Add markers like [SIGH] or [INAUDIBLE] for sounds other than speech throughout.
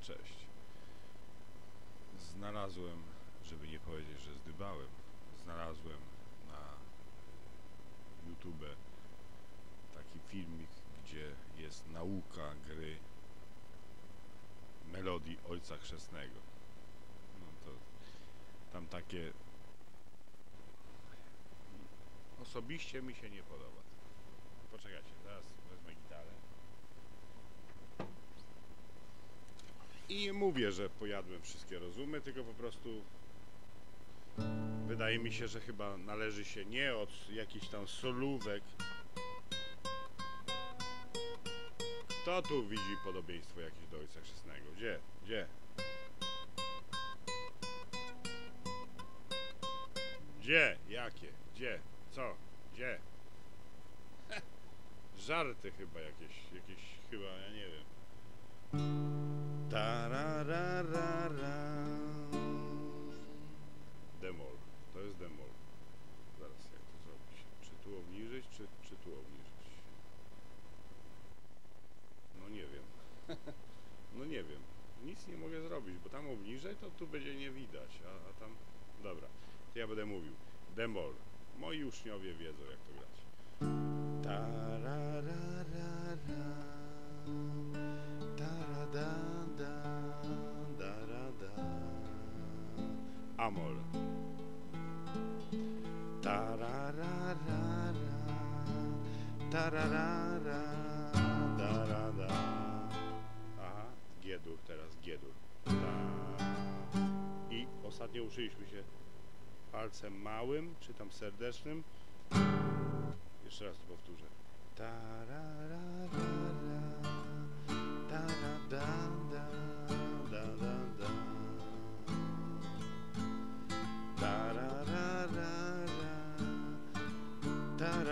Cześć. Znalazłem, żeby nie powiedzieć, że zdybałem, znalazłem na YouTube taki filmik, gdzie jest nauka gry melodii Ojca Chrzestnego. No to tam takie osobiście mi się nie podoba. Poczekajcie, teraz wezmę gitarę. I mówię, że pojadłem wszystkie rozumy, tylko po prostu wydaje mi się, że chyba należy się nie od jakichś tam solówek. Kto tu widzi podobieństwo jakieś do Ojca Chrzestnego? Gdzie? Gdzie? Gdzie? Jakie? Gdzie? Co? Gdzie? [LAUGHS] Żarty chyba jakieś, jakieś chyba, ja nie wiem. Tarararara. Demol. To jest demol. Zaraz jak to zrobić? Czy tu obniżyć, czy, czy tu obniżyć? No nie wiem. [LAUGHS] no nie wiem. Nic nie mogę zrobić, bo tam obniżej, to tu będzie nie widać, a, a tam... Dobra, to ja będę mówił. Demol. Moi uczniowie wiedzą, jak to grać. Tarararara. Amol. Tarararara, tararara, darada. Aha, G-dur teraz, G-dur. I ostatnio uczyliśmy się palcem małym, czy tam serdecznym. Jeszcze raz to powtórzę. Tarararara.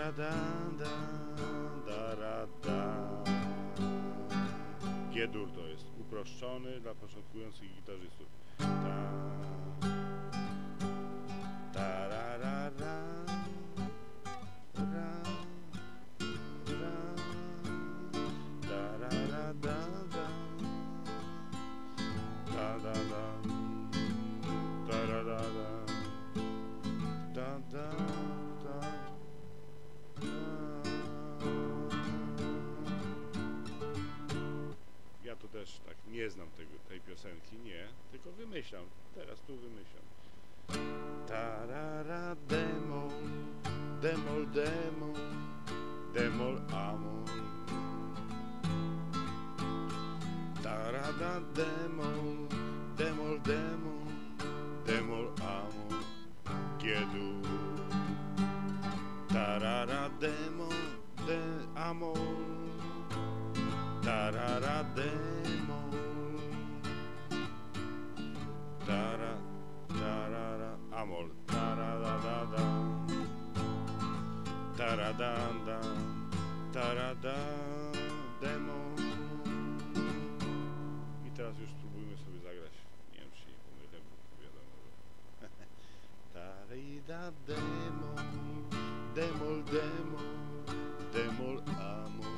Da da da da ra da G-dur to jest uproszczony dla początkujących gitarzystów. Ta Tu też tak nie znam tego, tej piosenki, nie, tylko wymyślam, teraz tu wymyślam. Tarara demol, demol demol, demol amol. Tarada demol, demol demol, demol amol, kiedu. Tarara demol, de amol, tarara demol. Tarada da, tarada demol. I teraz już spróbujmy sobie zagrać. Nie wiem, czy nie pomylę, bo wiadomo. [LAUGHS] Tarida demol, demol, demol, demol, amol.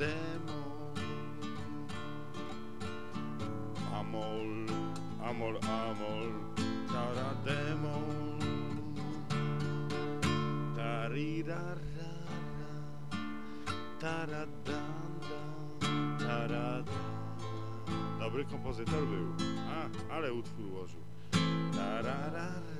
demo Amor, amor, amor, tarademo Tarirara, taradanda, tarada Dobry kompozytor był, a, ale utwór ułożył Tararara